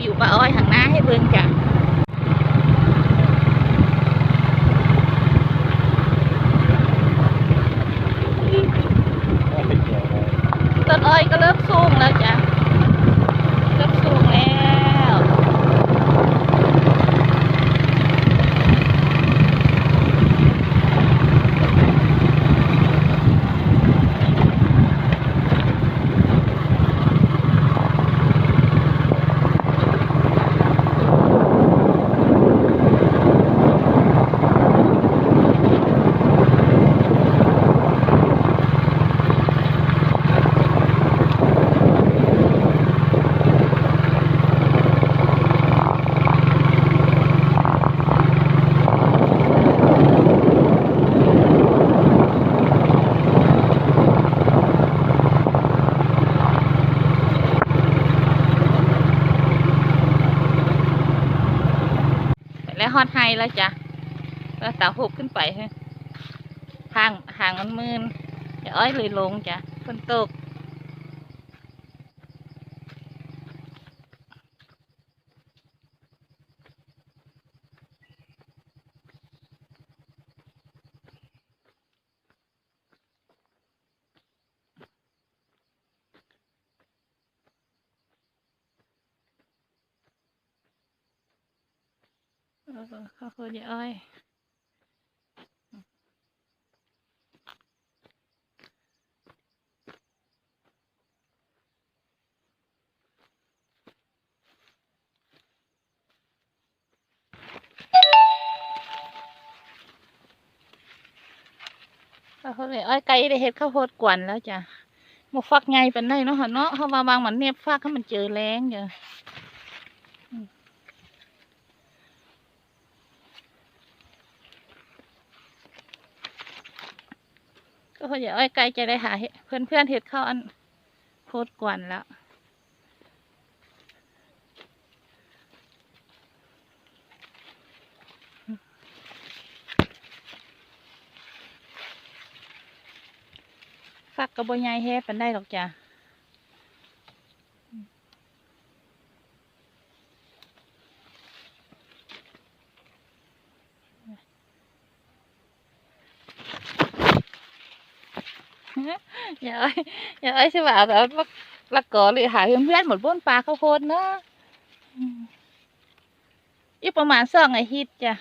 อยู่ก็อ้อยหันหน้าให้เบิ่งจ้ะ ฮอดไฮแล้วจ้ะแล้วตาหุบขึ้นไปฮะทางห่างมันมืนอย่าอ้อยเลยลงจ้ะฝนตก เออข้าวโพดยายอ้อยข้าวโพดยายอ้อยไก่ได้เห็ดข้าวโพดกวนแล้วจ้ะหมกฟักไงเป็นได้เนาะหะเนาะเขาว่าบางมันเนียบฟักให้มันเจอแรงจ้ะ ก็พออย่าอ้อยไกลจะได้หาเพื่อนเพื่อนเห็ดเข้าอันโคตรกวนแล้วฟักกระบวยายแฮ่ปันได้หรอกจ้ะ อย่าอ้อยอย่าอ้อยสิว่าเอาแต่ว่าละกอหรือหาเพื่อนเพื่อนหมดบนปลาข้าวโพดเนาะอีกประมาณสองอาทิตย์จ้ะ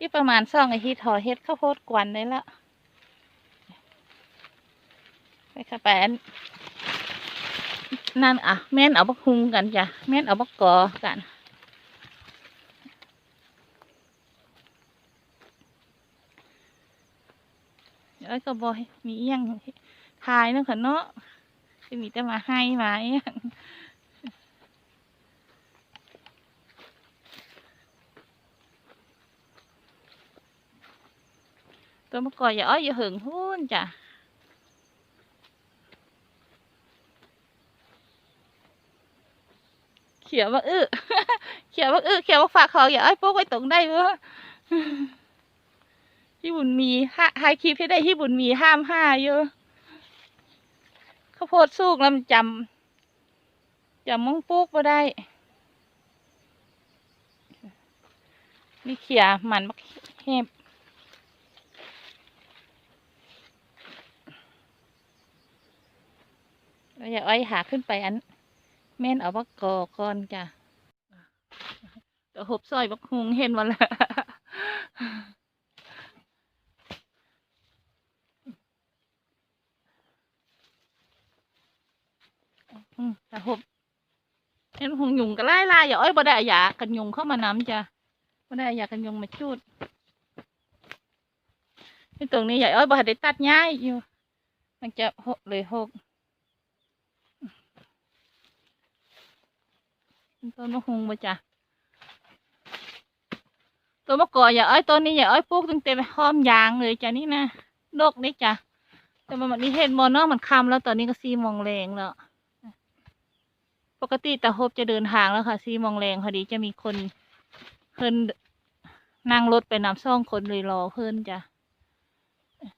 อีกประมาณสองอาทิตย์ถอเฮ็ดข้าวโพดกวนได้ละไปค่ะแปนนั่นอะแม่นเอาบักฮุงกันจ้ะแม่นเอาบักกอกัน เอ้ยก็บอยมีเอียงทายนึงค่ะเนาะจะมีแต่มาให้มาเอียงตัวมะกออย่าอ้อยอย่าหึงหุ้นจ้ะเขียวว่าอื้อเขียวว่าอื้อเขียวว่าฝากของอย่าไอ้พวกไว้ตรงได้เว้อ ที่บุญมีห้าไฮคลิปให้ได้ที่บุญมีห้ามห้าเยอะข้าวโพดสุกแล้วมันจำจำมังปุ๊กมาได้ นี่เขียมันมักเห็บแล้วอย่าอ้อยหาขึ้นไปอันแม่นเอาบักกอก่อนจ้ะเดี๋ยวหบซอยบักฮุงเห็นมาแล้ว อืมแต่หบเห็นหงยุงก็ไล่ไล่อย่าอ้อยบ่ได้อายากันยุงเข้ามาน้ำจ้ะบ่ได้อายากันยุงมาจูดที่ตรงนี้อย่าอ้อยบ่ได้ตัดย้ายอยู่ มันจะหกเลยหกต้นมะฮุงมาจ้ะตัวมะกออย่าอ้อยต้นนี้อย่าอ้อยปลูกตั้งแต่ห้อมยางเลยจ้ะนี่นะดกนี่จ้ะแต่มันนี้เห็นมอนเนาะมันคำแล้วตอนนี้ก็ซีมองแรงแล้ว ปกติตาฮบจะเดินทางแล้วค่ะซีมองแรงพอดีจะมีคนเพิ่นนั่งรถไปนำซ่องคนเลยรอเพิ่นจ้ะ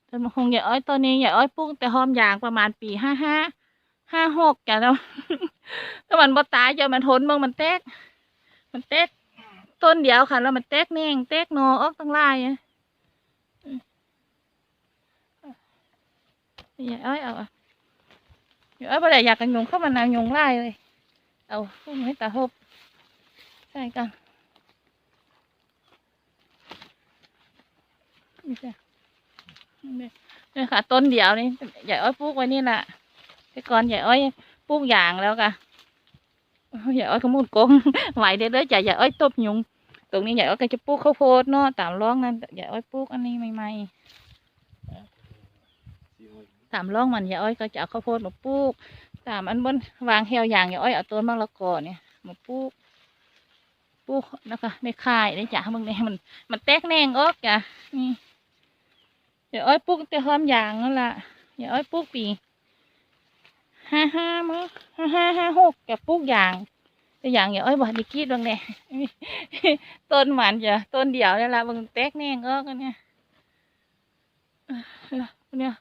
ต้นมะฮุงอย่าอ้อยต้นนี้อย่าอ้อยปลูกแต่หอมยางประมาณปีห้าห้าห้าหกจ้ะแล้วถ้ามันบ่ตายจะมันทนบิ่งมันแตก มันแตกต้นเดียวค่ะ แล้วมันแตกแน่งแตกนอออกตั้งลายอะอย่าเอ้ยเอาอะอย่าเอ้ยบ่ได้อยากกันยงเข้ามานางยงไล่เลย เอาพวกนี้ตาหบใช่กันนี่จ้ะนี่ค่ะ ต้นเดียวนี่อย่อ้อยปลูกไว้นี่แหละแต่ก่อนอย่อ้อยปลูกอย่างแล้วกะอย่อ้อยขมุนกงไหวเด้อเด้อจ้ะอย่อ้อยตบยุงตรงนี้อย่อ้อยก็จะปลูกข้าวโพดเนาะตามร่องนั้นอย่อ้อยปลูกอันนี้ใหม่ๆตามร่องมันอย่อ้อยก็จะเอาข้าวโพดมาปลูก ตามอันบนวางแหวอย่างอย่าอ้อยเอาต้นมะละกอเนี่ยมาปลูกปลูกนะคะในค่ายได้จ้ะมึงเนี่ยมันมันแตกแนงออกจ้ะนี่อย่าอ้อยปลูกแต่หอมอย่างนั่นละอย่าอ้อยปลูกปีห้าห้ามั้งห้าห้าห้าหกกับปลูกอย่างตัวอย่างอย่าอ้อยบ่ได้กรีดบางแน่ต้นหมันจ้ะต้นเดียวนี่ละบางแตกแนงออกันเนี่ยเออล่ะเนี่ย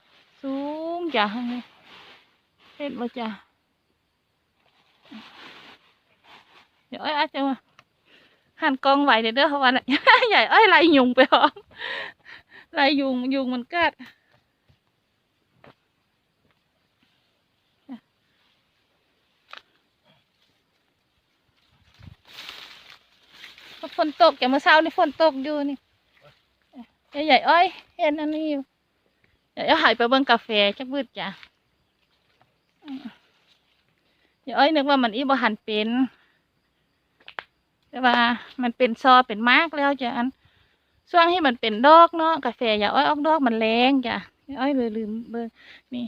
สูงจ้ะนนี้ เห็นบ่จ้ะเดี๋ยวอ้อยอาจจะมาหันกล้องไหวเดี๋ยวเด้อเพราะว่าน่ะใหญ่อ้อยไล่ยุงไปพร้อมไล่ยุงยุงมันกัดฝนตกอย่ามาเช้านี่ฝนตกอยู่นี่เอ้ยใหญ่อ้อยเห็นอันนี้อยู่เดี๋ยวหายไปเบิ่งกาแฟจักบืดจ้ะอืม เดี๋ยวอ้อยนึกว่ามันอีบหันเป็นแต่ว่ามันเป็นซอเป็นมากแล้วจ้ะอันช่วงที่มันเป็นดอกเนาะกาแฟอย่าอ้อยออกดอกมันแรงจ้ะอย่าอ้อยเลยลืมเบิ่งนี่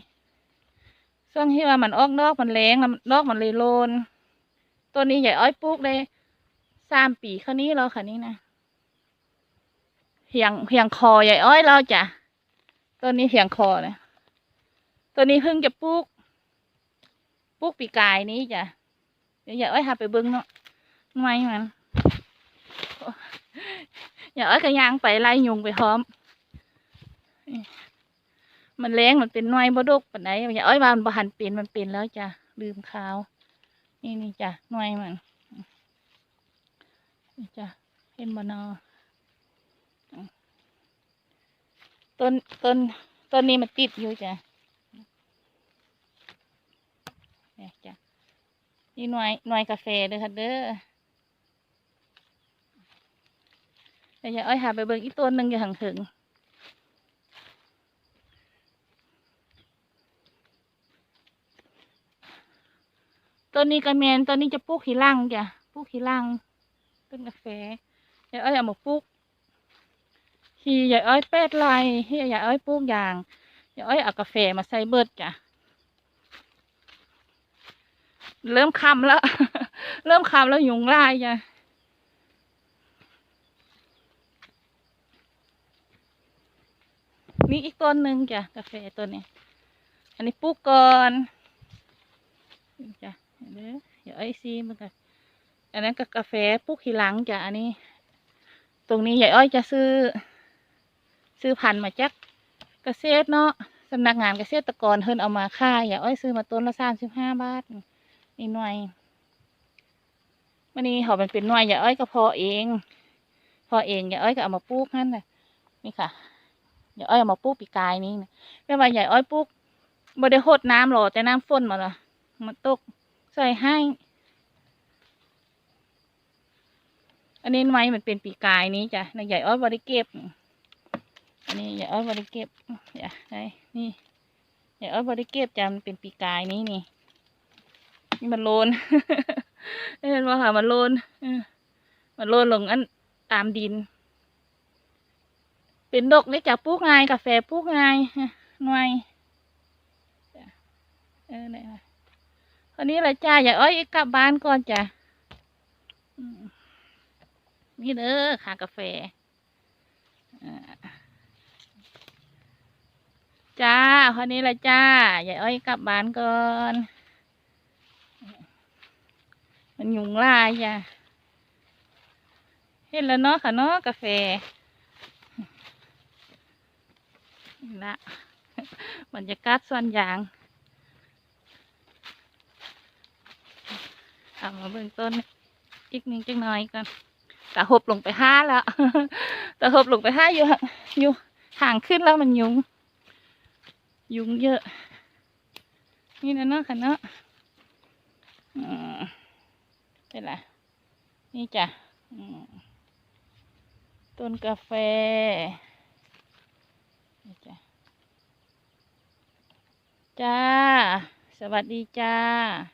ช่วงที่ว่ามันออกดอกมันแรงแล้วดอกมันเลยโลนตัวนี้ใหญ่อ้อยปลูกได้สามปีข้านี้แล้วค่ะนี่นะเพียงเพียงคอใหญ่อ้อยแล้วจ้ะต้นนี้เพียงคอเนะตัวนี้เพิ่งจะปลูก ปลูกปีกายนี้จ้ะเดี๋ยวใหญ่อ้อยหาไปเบิ้งเนาะทำไมมันใหญ่อ้อยก็ย่างไปไล่ยุงไปพร้อม มันแรงมันเป็นน่วยบดกปานไหนใหญ่อ้อยว่ามันบหันเป็นมันเป็นแล้วจ้ะลืมขาว นี่นี่จ้ะน่วยมันนี่จ้ะเห็นบนอต้นต้นต้นนี้มันติดอยู่จ้ะเนี่จ้ะนี่หน่วยหน่วยกาแฟเด้อค่ะเด้อเดี๋ยวอย่าอ้อยหาไปเบิ่งอีกต้นหนึ่งอยู่ห่างถึงต้นนี้กระเมนต้นนี้จะปลูกขี้ร่างจ้ะปลูกขี้ร่างต้นกาแฟยายอ้อยเอามาปลูกที่ยายอ้อยเป็ดไรที่ยาอ้อยปลูกยางยายอ้อยเอากาแฟมาใส่เบิดจ้ะ เริ่มคำแล้ว เริ่มคำแล้วยุงลายจ้ะมีอีกต้นหนึ่งจ้ะกาแฟต้นนี้ อันนี้ปลูกก่อนจ้ะเดี๋ยวเดี๋ยวไอซีมันกันอันนั้นก็กาแฟปลูกทีหลังจ้ะอันนี้ ตรงนี้ยายอ้อยจะซื้อ ซื้อพันธุ์มาจากเกษตรเนาะสำนักงานเกษตรกรเพิ่นเอามาค่ายยายอ้อยซื้อมาต้นละสามสิบห้าบาท นี่หน่วยมันนี้เขามันเป็นหน่วยยาอ้อยก็พอเอง พอเองยาอ้อยก็เอามาปลูกนั่นแหละนี่ค่ะยาอ้อยเอามาปลูกปีกายนี้นะไม่ว่ายายอ้อยปลูกบ่ได้หดน้ำหรอแต่น้ำฝนมาละมันตกใส่ให้ อันนี้ไม้มันเป็นปีกายนี้จ้ะนายใหญ่อ้อยบริเก็บ อันนี้ใหญ่อ้อยบริเก็บเดี๋ยวไอ้นี่ใหญ่อ้อยบริเก็บจ้ะมันเป็นปีกายนี้นี่ นี่มันโลนเห็นว่าค่ะ มันโลนมันโลนลงอันตามดิน เป็นดอกนี่จ้ะปลูกง่ายกาแฟปลูกง่ายหน่วยเออเนี่ยคราวนี้ละจ้าใหญ่อ้อยกลับบ้านก่อนจ้ะอืมนี่เด้อค่ากาแฟจ้าคนนี้ละจ้ายาอ้อยกลับบ้านก่อน มันยุงลายจ้ะเห็นแล้วเนาะค่ะเนาะกาแฟนี่ละบรรยากาศส่วนยางเอามาเบื้องต้นอีกนึ่งจังหน่อยก่อนแต่หบลงไปห้าแล้วแต่หบลงไปห้าอยู่อยู่ห่างขึ้นแล้วมันยุง ยุงเยอะ นี่นะเนาะค่ะเนาะ อืมเป็นไรนี่จ้ะต้นกาแฟนี่จ้ะจ้า สวัสดีจ้า